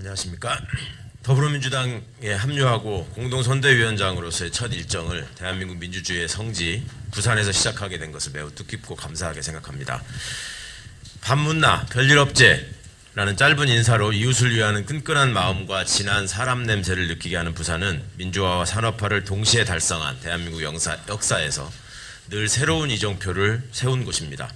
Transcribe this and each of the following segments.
안녕하십니까. 더불어민주당에 합류하고 공동선대위원장으로서의 첫 일정을 대한민국 민주주의의 성지 부산에서 시작하게 된 것을 매우 뜻깊고 감사하게 생각합니다. 반문나 별일 없제라는 짧은 인사로 이웃을 위하는 끈끈한 마음과 진한 사람 냄새를 느끼게 하는 부산은 민주화와 산업화를 동시에 달성한 대한민국 역사, 역사에서 늘 새로운 이정표를 세운 곳입니다.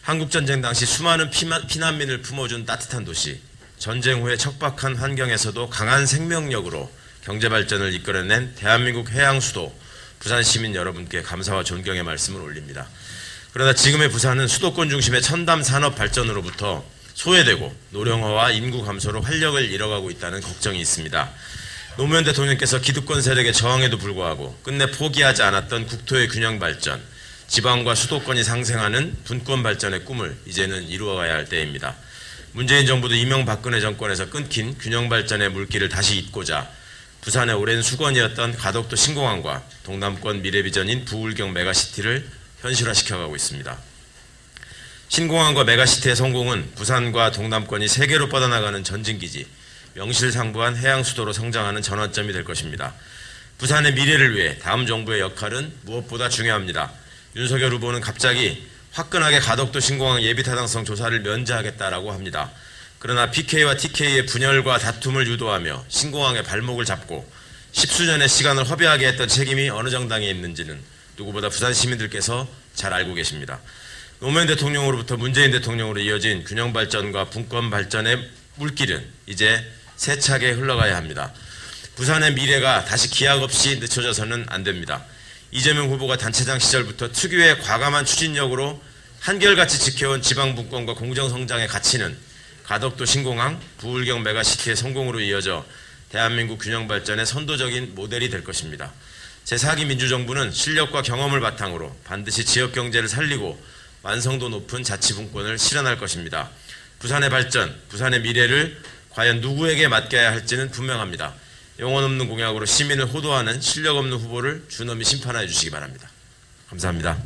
한국전쟁 당시 수많은 피만- 피난민을 품어준 따뜻한 도시, 전쟁 후에 척박한 환경에서도 강한 생명력으로 경제 발전을 이끌어낸 대한민국 해양 수도 부산 시민 여러분께 감사와 존경의 말씀을 올립니다. 그러나 지금의 부산은 수도권 중심의 첨단 산업 발전으로부터 소외되고 노령화와 인구 감소로 활력을 잃어가고 있다는 걱정이 있습니다. 노무현 대통령께서 기득권 세력의 저항에도 불구하고 끝내 포기하지 않았던 국토의 균형 발전, 지방과 수도권이 상생하는 분권 발전의 꿈을 이제는 이루어가야 할 때입니다. 문재인 정부도 이명박근혜 정권에서 끊긴 균형 발전의 물길을 다시 잇고자 부산의 오랜 수건이었던 가덕도 신공항과 동남권 미래비전인 부울경 메가시티를 현실화시켜가고 있습니다. 신공항과 메가시티의 성공은 부산과 동남권이 세계로 뻗어나가는 전진기지, 명실상부한 해양 수도로 성장하는 전환점이 될 것입니다. 부산의 미래를 위해 다음 정부의 역할은 무엇보다 중요합니다. 윤석열 후보는 갑자기 화끈하게 가덕도 신공항 예비 타당성 조사를 면제하겠다라고 합니다. 그러나 PK와 TK의 분열과 다툼을 유도하며 신공항의 발목을 잡고 십수년의 시간을 허비하게 했던 책임이 어느 정당에 있는지는 누구보다 부산 시민들께서 잘 알고 계십니다. 노무현 대통령으로부터 문재인 대통령으로 이어진 균형 발전과 분권 발전의 물길은 이제 세차게 흘러가야 합니다. 부산의 미래가 다시 기약 없이 늦춰져서는 안 됩니다. 이재명 후보가 단체장 시절부터 특유의 과감한 추진력으로 한결같이 지켜온 지방 분권과 공정 성장의 가치는 가덕도 신공항, 부울경 메가시티의 성공으로 이어져 대한민국 균형 발전의 선도적인 모델이 될 것입니다. 제4기 민주정부는 실력과 경험을 바탕으로 반드시 지역 경제를 살리고 완성도 높은 자치분권을 실현할 것입니다. 부산의 발전, 부산의 미래를 과연 누구에게 맡겨야 할지는 분명합니다. 영혼 없는 공약으로 시민을 호도하는 실력 없는 후보를 준엄히 심판하여 주시기 바랍니다. 감사합니다.